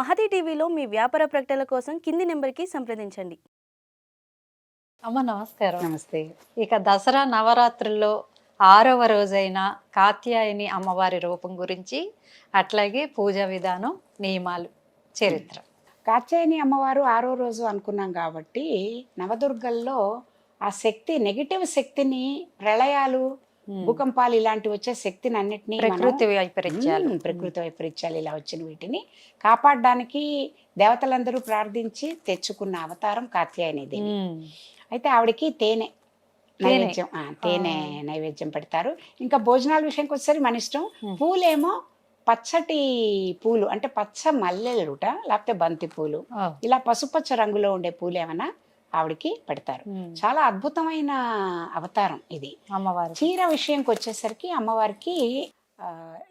మహతి టీవీలో మీ వ్యాపార ప్రకటనల కోసం కింది నెంబర్కి సంప్రదించండి. అమ్మ నమస్కారం. నమస్తే. ఇక దసరా నవరాత్రుల్లో ఆరవ రోజైన కాత్యాయని అమ్మవారి రూపం గురించి అట్లాగే పూజా విధానం నియమాలు చరిత్ర. కాత్యాయని అమ్మవారు ఆరో రోజు అనుకున్నాం కాబట్టి నవదుర్గల్లో ఆ శక్తి నెగిటివ్ శక్తిని ప్రళయాలు భూకంపాలు ఇలాంటివి వచ్చే శక్తిని అన్నిటినీ ప్రకృతి వైపరీత్యాలు మ్మ్, ప్రకృతి వైపరీత్యాలు ఇలా వచ్చిన వీటిని కాపాడడానికి దేవతలందరూ ప్రార్థించి తెచ్చుకున్న అవతారం కాత్యాయనిది. అయితే ఆవిడకి తేనె. నైవేద్యం తేనె నైవేద్యం పెడతారు ఇంకా భోజనాల విషయానికి వచ్చేసరికి మన ఇష్టం. పూలేమో పచ్చటి పూలు అంటే పచ్చ మల్లెలుట లేకపోతే బంతి పూలు. ఇలా పసుపచ్చ రంగులో ఉండే పూలు ఏమైనా ఆవిడకి పెడతారు. చాలా అద్భుతమైన అవతారం ఇది. అమ్మవారి చీర విషయంకి వచ్చేసరికి అమ్మవారికి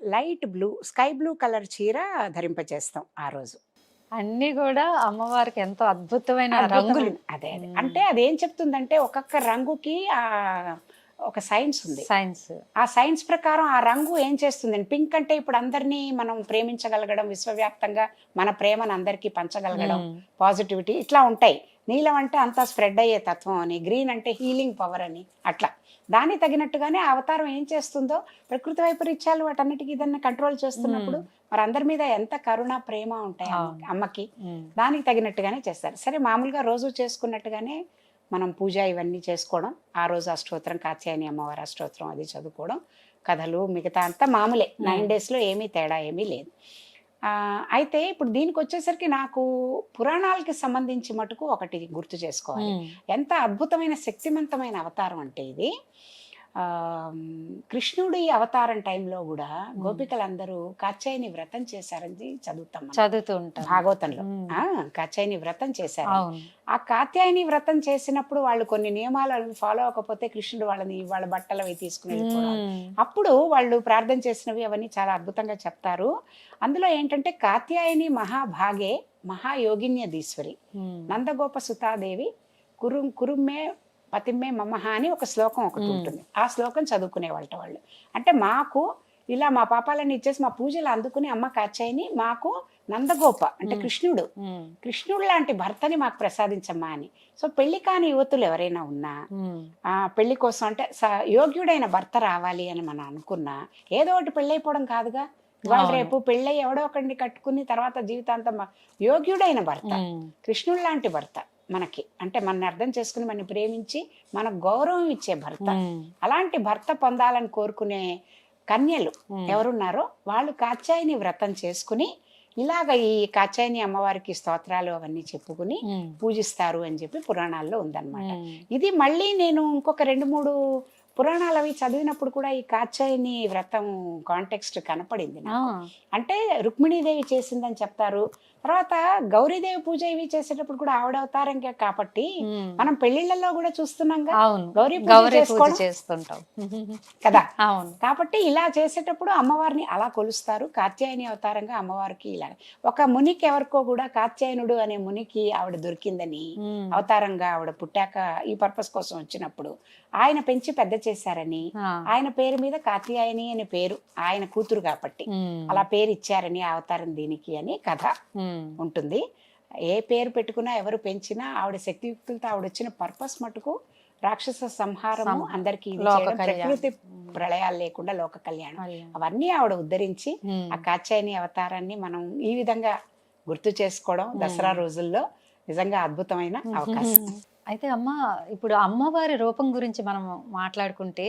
light blue sky blue colour చీర ధరింపచేస్తాం ఆ రోజు. అన్ని కూడా అమ్మవారికి ఎంతో అద్భుతమైన రంగులు. అదే అదే. అంటే అదేం చెప్తుందంటే ఒక్కొక్క రంగుకి ఆ ఒక సైన్స్ ఉంది. సైన్స్. ఆ సైన్స్ ప్రకారం ఆ రంగు ఏం చేస్తుంది? పింక్ అంటే ఇప్పుడు అందరినీ మనం ప్రేమించగలగడం విశ్వవ్యాప్తంగా మన ప్రేమను అందరికీ పంచగలగడం. పాజిటివిటీ ఇట్లా ఉంటాయి. నీలం అంటే అంతా స్ప్రెడ్ అయ్యే తత్వం అని గ్రీన్ అంటే హీలింగ్ పవర్ అని అట్లా. దానికి తగినట్టుగానే అవతారం ఏం చేస్తుందో ప్రకృతి వైపరీత్యాలు వాటన్నిటికీ దాన్ని కంట్రోల్ చేస్తున్నప్పుడు మరి అందరి మీద ఎంత కరుణ ప్రేమ ఉంటాయి అమ్మకి-. దానికి తగినట్టుగానే చేస్తారు. సరే మామూలుగా రోజు చేసుకున్నట్టుగానే మనం పూజ ఇవన్నీ చేసుకోవడం ఆ రోజు అష్టోత్తరం కాత్యాయని అమ్మవారి అష్టోత్తరం అది చదువుకోవడం కథలు మిగతా అంతా మామూలే. నైన్ డేస్లో ఏమీ తేడా ఏమీ లేదు. అయితే ఇప్పుడు దీనికి వచ్చేసరికి నాకు పురాణాలకి సంబంధించి మటుకు ఒకటి గుర్తు చేసుకోవాలి. ఎంత అద్భుతమైన శక్తివంతమైన అవతారం అంటే ఇది కృష్ణుడి అవతారం టైంలో కూడా గోపికలందరూ కాచాయిని వ్రతం చేశారని చదువుతాం. చదువుతూ ఉంటాం. భాగవతంలో. కాచాయిని వ్రతం చేశారు. ఆ కాత్యాయని వ్రతం చేసినప్పుడు వాళ్ళు కొన్ని నియమాలను ఫాలో అవ్వకపోతే కృష్ణుడు వాళ్ళని వాళ్ళ బట్టలు అవి తీసుకుని. అప్పుడు వాళ్ళు ప్రార్థన చేసినవి అవన్నీ చాలా అద్భుతంగా చెప్తారు. అందులో ఏంటంటే కాత్యాయని మహాభాగే మహాయోగిన్యదీశ్వరి ఉమ్. నందగోప సుతాదేవి కురు కురుమ్మే పతిమ్మే మమహ అని ఒక శ్లోకం ఒకటి. ఉంటుంది ఆ శ్లోకం చదువుకునే వాళ్ళ వాళ్ళు అంటే మాకు ఇలా మా పాపాలన్నీ ఇచ్చేసి మా పూజలు అందుకుని అమ్మ కాచాయిని మాకు నందగోప అంటే. కృష్ణుడు. కృష్ణుడు లాంటి భర్తని మాకు ప్రసాదించమ్మా అని సో పెళ్ళి కాని యువతులు ఎవరైనా ఉన్నా. ఆ పెళ్ళి కోసం అంటే యోగ్యుడైన భర్త రావాలి అని మనం అనుకున్నా ఏదో ఒకటి పెళ్ళైపోవడం కాదుగా ఇవాళ. రేపు పెళ్ళై ఎవడో ఒకరిని కట్టుకుని తర్వాత జీవితాంతం యోగ్యుడైన భర్త. కృష్ణుడు లాంటి భర్త మనకి అంటే మనని అర్థం చేసుకుని మనని ప్రేమించి మనకు గౌరవం ఇచ్చే భర్త. అలాంటి భర్త పొందాలని కోరుకునే కన్యలు. ఎవరున్నారో వాళ్ళు కాచాయిని వ్రతం చేసుకుని ఇలాగ ఈ కాచాయిని అమ్మవారికి స్తోత్రాలు అవన్నీ చెప్పుకుని. పూజిస్తారు అని చెప్పి పురాణాల్లో ఉందన్నమాట. ఇది మళ్ళీ నేను ఇంకొక రెండు మూడు పురాణాలు అవి చదివినప్పుడు కూడా ఈ కాచాయిని వ్రతం కాంటెక్స్ట్ కనపడింది. అంటే రుక్మిణీదేవి చేసిందని చెప్తారు తర్వాత గౌరీదేవి పూజ ఇవి చేసేటప్పుడు కూడా ఆవిడ అవతారంగా కాబట్టి. మనం పెళ్ళిళ్ళలో కూడా చూస్తున్నాంగా అవును గౌరీ పూజ. చేస్తుంటాం కదా అవును కాబట్టి ఇలా చేసేటప్పుడు అమ్మవారిని అలా కొలుస్తారు కాత్యాయని అవతారంగా అమ్మవారికి ఇలా ఒక మునికి ఎవరికో కూడా కాత్యాయనుడు అనే మునికి ఆవిడ దొరికిందని. అవతారంగా ఆవిడ పుట్టాక ఈ పర్పస్ కోసం వచ్చినప్పుడు ఆయన పెంచి పెద్ద చేశారని. ఆయన పేరు మీద కాత్యాయని అనే పేరు ఆయన కూతురు కాబట్టి. అలా పేరు ఇచ్చారని అవతారం దీనికి అని కథ. ఉంటుంది ఏ పేరు పెట్టుకున్నా ఎవరు పెంచినా ఆవిడ శక్తియుక్తులతో ఆవిడ వచ్చిన పర్పస్ మటుకు రాక్షస సంహారము సంహారం. అందరికీ. ప్రకృతి ప్రళయాలు లేకుండా లోక కళ్యాణం. అవన్నీ ఆవిడ ఉద్ధరించి. ఆ కాచాయని అవతారాన్ని మనం ఈ విధంగా గుర్తు చేసుకోవడం దసరా రోజుల్లో నిజంగా అద్భుతమైన అవకాశం అయితే అమ్మ ఇప్పుడు అమ్మవారి రూపం గురించి మనం మాట్లాడుకుంటే.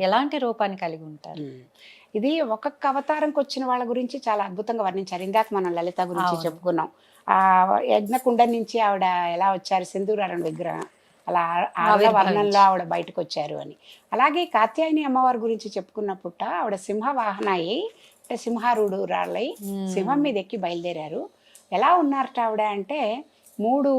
ఎలాంటి రూపాన్ని కలిగి ఉంటారు. ఇది ఒక్కొక్క అవతారంకి వచ్చిన వాళ్ళ గురించి చాలా అద్భుతంగా వర్ణించారు ఇందాక మనం లలిత గురించి. చెప్పుకున్నాం ఆ యజ్ఞకుండ నుంచి ఆవిడ ఎలా వచ్చారు సింధూరారం విగ్రహం అలా ఆవిడ. వర్ణంలో ఆవిడ బయటకు వచ్చారు అని అలాగే కాత్యాయని అమ్మవారి గురించి చెప్పుకున్నప్పుట ఆవిడ సింహ వాహనాయి అంటే సింహారుడు రాళ్ళై. సింహం మీద ఎక్కి బయలుదేరారు ఎలా ఉన్నారట ఆవిడ అంటే మూడు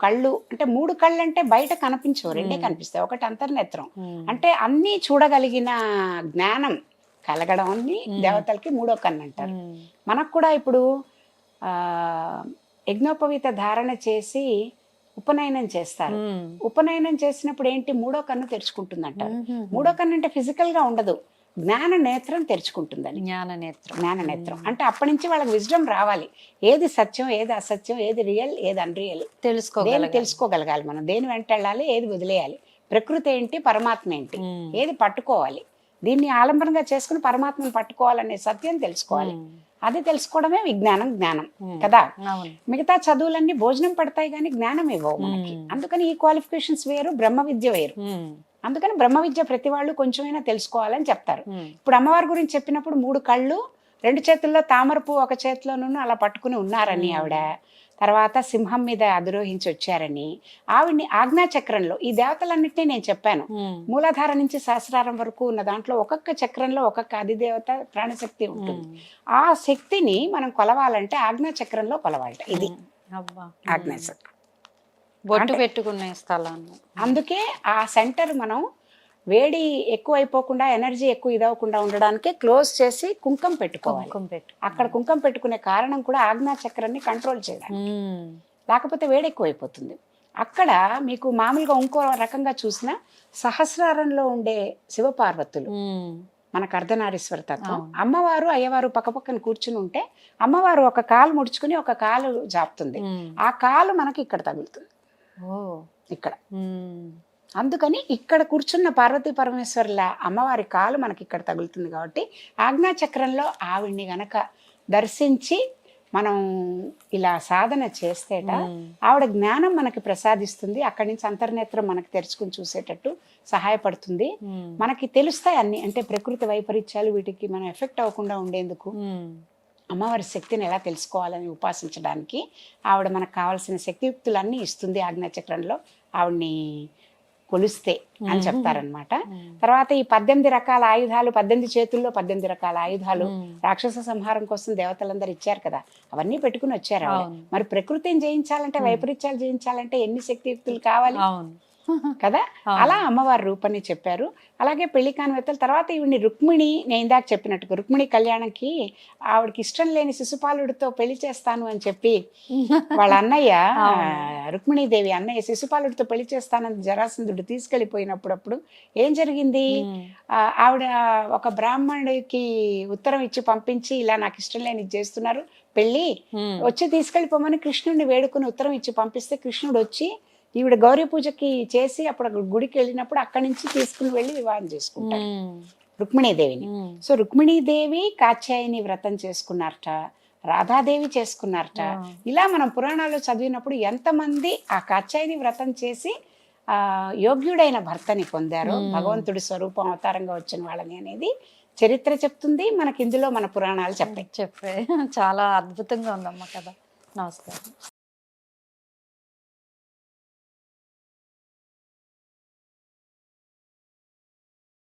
కళ్ళు అంటే మూడు కళ్ళు అంటే బయట కనిపించవు రెండే. కనిపిస్తాయి ఒకటి అంతర్నేత్రం. అంటే అన్నీ చూడగలిగిన జ్ఞానం కలగడం. దేవతలకి మూడో కన్ను అంటారు. మనకు కూడా ఇప్పుడు ఆ యజ్ఞోపవీత ధారణ చేసి ఉపనయనం చేస్తారు. ఉపనయనం చేసినప్పుడు ఏంటి? మూడో కన్ను తెరుచుకుంటుందంటారు. ఉమ్. మూడో కన్ను అంటే physical గా ఉండదు. జ్ఞాన నేత్రం తెరుచుకుంటుందని. జ్ఞాన నేత్రం. జ్ఞాన నేత్రం. అంటే అప్పటి నుంచి వాళ్ళకి విజ్డమ్ రావాలి. ఏది సత్యం ఏది అసత్యం ఏది రియల్ ఏది అన్రియల్ దేని తెలుసుకోగలగాలి తెలుసుకోగలగాలి మనం? దేని వెంట వెళ్ళాలి? ఏది వదిలేయాలి? ప్రకృతి ఏంటి? పరమాత్మ ఏంటి. ఏది పట్టుకోవాలి? దీన్ని ఆలంబనంగా చేసుకుని పరమాత్మను పట్టుకోవాలనే సత్యం తెలుసుకోవాలి. అది తెలుసుకోవడమే విజ్ఞానం జ్ఞానం. కదా మిగతా చదువులన్నీ భోజనం పడతాయి కానీ జ్ఞానం ఇవ్వవు మనకి. అందుకని ఈ క్వాలిఫికేషన్స్ వేరు బ్రహ్మ విద్య వేరు. అందుకని బ్రహ్మ విద్య ప్రతి వాళ్ళు కొంచెమైనా తెలుసుకోవాలని చెప్తారు. ఇప్పుడు అమ్మవారి గురించి చెప్పినప్పుడు మూడు కళ్ళు రెండు చేతుల్లో తామర పువ్వు ఒక చేతిలోనూ అలా పట్టుకుని ఉన్నారని. ఆవిడ తర్వాత సింహం మీద అధిరోహించి వచ్చారని ఆవిడ్ని ఆజ్ఞా చక్రంలో ఈ దేవతలన్నింటినీ నేను చెప్పాను. మూలాధార నుంచి సహస్రారం వరకు ఉన్న దాంట్లో ఒక్కొక్క చక్రంలో ఒక్కొక్క అధిదేవత ప్రాణశక్తి ఉంటుంది. ఆ శక్తిని మనం కొలవాలంటే ఆజ్ఞా చక్రంలో కొలవాలట. ఇది ఉమ్. అబ్బా. ఆజ్ఞా చక్రం బొట్టు పెట్టుకునే స్థలాన్ని. అందుకే ఆ సెంటర్ మనం వేడి ఎక్కువ అయిపోకుండా ఎనర్జీ ఎక్కువ ఇదవకుండా ఉండడానికి క్లోజ్ చేసి కుంకం పెట్టుకోవాలి అక్కడ కుంకం పెట్టుకునే కారణం కూడా ఆజ్ఞా చక్రాన్ని కంట్రోల్ చేయడానికి. లేకపోతే వేడి ఎక్కువ అయిపోతుంది అక్కడ మీకు మామూలుగా ఇంకో రకంగా చూసిన సహస్రారంలో ఉండే శివపార్వతులు. మనకు అర్ధనారీశ్వర తత్వం. అమ్మవారు అయ్యవారు పక్కపక్కన కూర్చుని ఉంటే అమ్మవారు ఒక కాలు ముడుచుకుని ఒక కాలు జాపుతుంది. ఆ కాలు మనకి ఇక్కడ తగులుతుంది ఇక్కడ. అందుకని ఇక్కడ కూర్చున్న పార్వతీ పరమేశ్వర్ల అమ్మవారి కాలు మనకి ఇక్కడ తగులుతుంది కాబట్టి ఆజ్ఞా చక్రంలో ఆవిడ్ని గనక దర్శించి మనం ఇలా సాధన చేస్తేట. ఆవిడ జ్ఞానం మనకి ప్రసాదిస్తుంది అక్కడి నుంచి అంతర్నేత్రం మనకి తెరుచుకుని చూసేటట్టు సహాయపడుతుంది. మనకి తెలుస్తాయి అన్ని అంటే ప్రకృతి వైపరీత్యాలు వీటికి మనం ఎఫెక్ట్ అవ్వకుండా ఉండేందుకు. అమ్మవారి శక్తిని ఎలా తెలుసుకోవాలని ఉపాసించడానికి ఆవిడ మనకు కావాల్సిన శక్తియుక్తులన్నీ ఇస్తుంది ఆజ్ఞాచక్రంలో ఆవిడ్ని కొలిస్తే అని చెప్తారనమాట. తర్వాత ఈ పద్దెనిమిది రకాల ఆయుధాలు పద్దెనిమిది చేతుల్లో పద్దెనిమిది రకాల ఆయుధాలు. రాక్షస సంహారం కోసం దేవతలందరూ ఇచ్చారు కదా. అవన్నీ పెట్టుకుని వచ్చారు. మరి ప్రకృతిని జయించాలంటే వైపరీత్యాలు జయించాలంటే ఎన్ని శక్తియుక్తులు కావాలి? కదా. అలా అమ్మవారి రూపాన్ని చెప్పారు అలాగే పెళ్ళి కానివేత్తలు తర్వాత ఈవిని రుక్మిణి నేను ఇందాక చెప్పినట్టుగా రుక్మిణి కళ్యాణంకి ఆవిడకి ఇష్టం లేని శిశుపాలుడితో పెళ్ళి చేస్తాను అని చెప్పి వాళ్ళ అన్నయ్య. రుక్మిణీదేవి అన్నయ్య శిశుపాలుడితో పెళ్ళి చేస్తానని జరాసంధుడు తీసుకెళ్ళిపోయినప్పుడు ఏం జరిగింది ఆవిడ ఒక బ్రాహ్మణుడికి ఉత్తరం ఇచ్చి పంపించి ఇలా నాకు ఇష్టం లేని ఇది చేస్తున్నారు పెళ్ళి. వచ్చి తీసుకెళ్ళిపోమని కృష్ణుడిని వేడుకుని ఉత్తరం ఇచ్చి పంపిస్తే కృష్ణుడు వచ్చి ఈవిడ గౌరీ పూజకి చేసి అప్పుడు అక్కడ గుడికి వెళ్ళినప్పుడు అక్కడి నుంచి తీసుకుని వెళ్ళి వివాహం చేసుకుంటాడు ఉమ్. రుక్మిణీదేవిని. సో రుక్మిణీదేవి కాత్యాయని వ్రతం చేసుకున్నారట రాధాదేవి చేసుకున్నారట. ఇలా మనం పురాణాల్లో చదివినప్పుడు ఎంతమంది ఆ కాత్యాయని వ్రతం చేసి ఆ యోగ్యుడైన భర్తని పొందారో. భగవంతుడి స్వరూపం అవతారంగా వచ్చిన వాళ్ళని అనేది చరిత్ర చెప్తుంది మనకి ఇందులో మన పురాణాలు చెప్పాయి చెప్పే చాలా అద్భుతంగా ఉందమ్మా కదా నమస్కారం